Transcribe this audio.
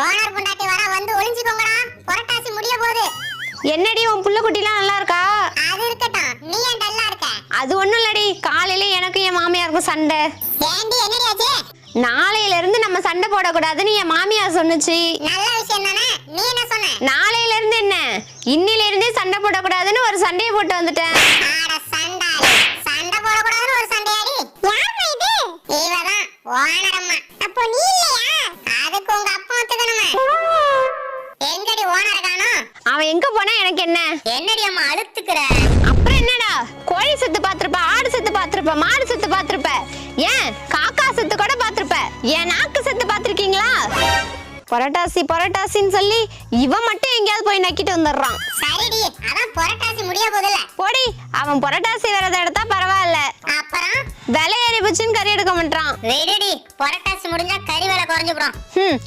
Owner பொண்டாட்டி வர வந்து ஒளிஞ்சுக்கோங்கடா. புரட்டாசி முடிய போகுது. என்னடி உன் புள்ள குட்டிலாம் நல்லா இருக்கா? அது இருக்கட்டும். நீ ஏன் டல்லா இருக்க? அது ஒண்ணும் இல்லடி. காலையில எனக்கும் என் மாமியாருக்கும் சண்டை. ஏண்டி என்னடி ஆச்சு? நாளையில இருந்து நம்ம சண்டை போடக்கூடாதுன்னு என் மாமியார் சொன்னுச்சு. நல்ல விஷயம் தானே? நீ என்ன சொன்ன? நாளையில இருந்து என்ன? இன்னில இருந்தே சண்டை போடக்கூடாதுன்னு ஒரு சண்டையை போட்டு வந்துட்டேன். ஆட சண்டாளி. சண்டை போடக்கூடாதுன்னு ஒரு சண்டையாடி. யாருமா இது? இவதான் ஓனர் அம்மா. அப்போ நீ எங்கடி ஓனர் காணோம்? அவன் எங்க போனா எனக்கு என்ன? என்னடி அம்மா அழுத்துக்கிற? அப்புறம் என்னடா? கோழி செத்து பாத்திருப்ப ஆடு செத்து பாத்திருப்ப மாடு செத்து பாத்திருப்ப ஏன்? காக்கா செத்து கூட பாத்திருப்ப ஏன் நாக்கு செத்து பாத்திருக்கீங்களா புரட்டாசி புரட்டாசின்னு சொல்லி இவன் மட்டும் எங்கேயாவது போய் நக்கிட்டு வந்துடுறான். சரிடி அதான் புரட்டாசி முடிய போகுதுல்ல. போடி அவன் புரட்டாசி விரதம் எடுத்தா பரவாயில்ல. அப்புறம்? விலை ஏறி போச்சுன்னு கறி எடுக்க மாட்டான். விடுடி புரட்டாசி முடிஞ்சா கறி விலை குறைஞ்சு ஹம்